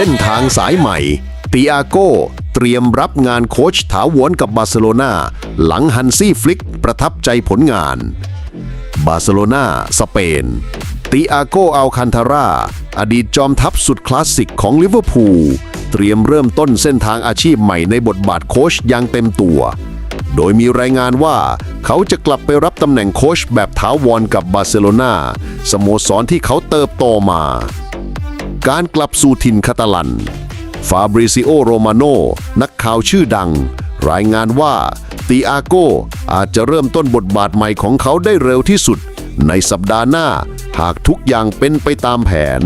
เส้นทางสายใหม่ติอาโกเตรียมรับงานโค้ชถาวรกับบาร์เซโลนาหลังฮันซี่ฟลิกประทับใจผลงาน บาร์เซโลนาสเปนติอาโกอัลคันทารา อดีตจอมทัพสุดคลาสสิกของลิเวอร์พูล เตรียมเริ่มต้นเส้นทางอาชีพใหม่ในบทบาทโค้ชอย่างเต็มตัว โดยมีรายงานว่าเขาจะกลับไปรับตำแหน่งโค้ชแบบถาวรกับบาร์เซโลนาสโมสรที่เขาเติบโตมา การกลับสู่ถิ่นคาตาลัน ฟาบริซิโอ โรมาโน นักข่าวชื่อดัง รายงานว่าติอาโกอาจจะเริ่มต้นบทบาทใหม่ของเขาได้เร็วที่สุด ในสัปดาห์หน้า หากทุกอย่างเป็นไปตามแผน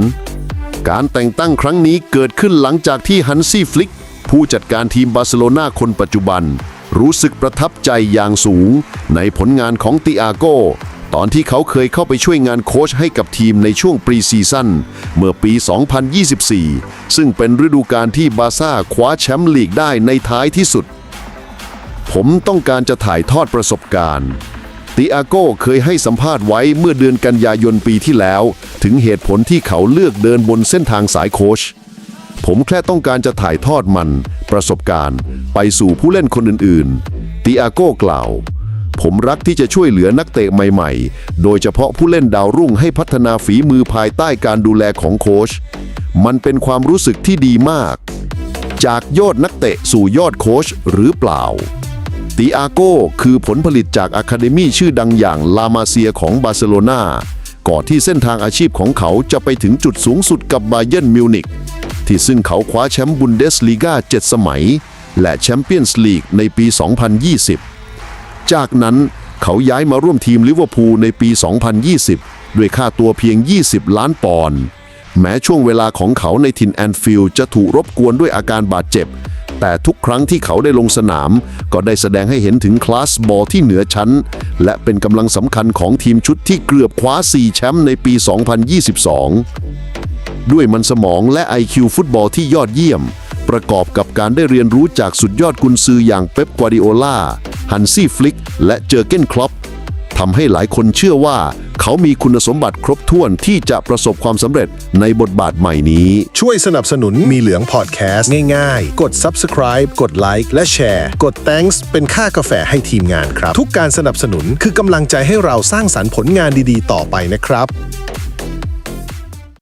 การแต่งตั้งครั้งนี้เกิดขึ้นหลังจากที่ฮันซี่ฟลิก ผู้จัดการทีมบาร์เซโลนาคนปัจจุบัน รู้สึกประทับใจอย่างสูง ในผลงานของติอาโก ตอนที่เขาเคยเข้าไปช่วยงานโค้ชให้กับทีมในช่วงปรีซีซั่นเมื่อปี 2024 ซึ่งเป็นฤดูกาลที่บาร์ซ่าคว้าแชมป์ลีกได้ในท้ายที่สุด ผมต้องการจะถ่ายทอดประสบการณ์ติอาโก้เคยให้สัมภาษณ์ไว้เมื่อเดือนกันยายนปีที่แล้ว ถึงเหตุผลที่เขาเลือกเดินบนเส้นทางสายโค้ชผมแค่ต้องการจะถ่ายทอดมัน ประสบการณ์ ไปสู่ผู้เล่นคนอื่นๆติอาโก้กล่าว ผมรักที่จะช่วยเหลือนักเตะใหม่ๆ โดยเฉพาะผู้เล่นดาวรุ่งให้พัฒนาฝีมือภายใต้การดูแลของโค้ช มันเป็นความรู้สึกที่ดีมาก จากยอดนักเตะสู่ยอดโค้ชหรือเปล่าติอาโก้คือผลผลิตจากอะคาเดมีชื่อดังอย่างลามาเซียของบาร์เซโลนาก่อนที่เส้นทางอาชีพของเขาจะไปถึงจุดสูงสุดกับบาเยิร์นมิวนิกที่ซึ่งเขาคว้าแชมป์บุนเดสลีกา7สมัย และแชมเปี้ยนส์ลีกในปี 2020 จากนั้นเขาย้ายมาร่วมทีมลิเวอร์พูลในปี 2020 ด้วยค่าตัวเพียง 20 ล้านปอนด์แม้ช่วงเวลาของเขาในทินแอนฟิลด์จะถูกรบกวนด้วยอาการบาดเจ็บ แต่ทุกครั้งที่เขาได้ลงสนาม ก็ได้แสดงให้เห็นถึงคลาสบอลที่เหนือชั้น และเป็นกำลังสำคัญของทีมชุดที่เกือบคว้า 4 แชมป์ในปี 2022 ด้วยมันสมองและ IQ ฟุตบอลที่ยอดเยี่ยม ประกอบกับการได้เรียนรู้จากสุดยอดกุนซืออย่างเป๊ป กวาดิโอลา ฮันซี่ฟลิกและเจอเกนคลอปทำให้หลายคนเชื่อว่า เขามีคุณสมบัติครบถ้วนที่จะประสบความสำเร็จในบทบาทใหม่นี้ ช่วยสนับสนุนมีเหลืองพอดแคสต์ง่ายๆ กด subscribe กดไลค์และแชร์กด thanks เป็นค่ากาแฟให้ทีมงานครับ ทุกการสนับสนุนคือกำลังใจให้เราสร้างสรรค์ผลงานดีๆ ต่อไปนะครับ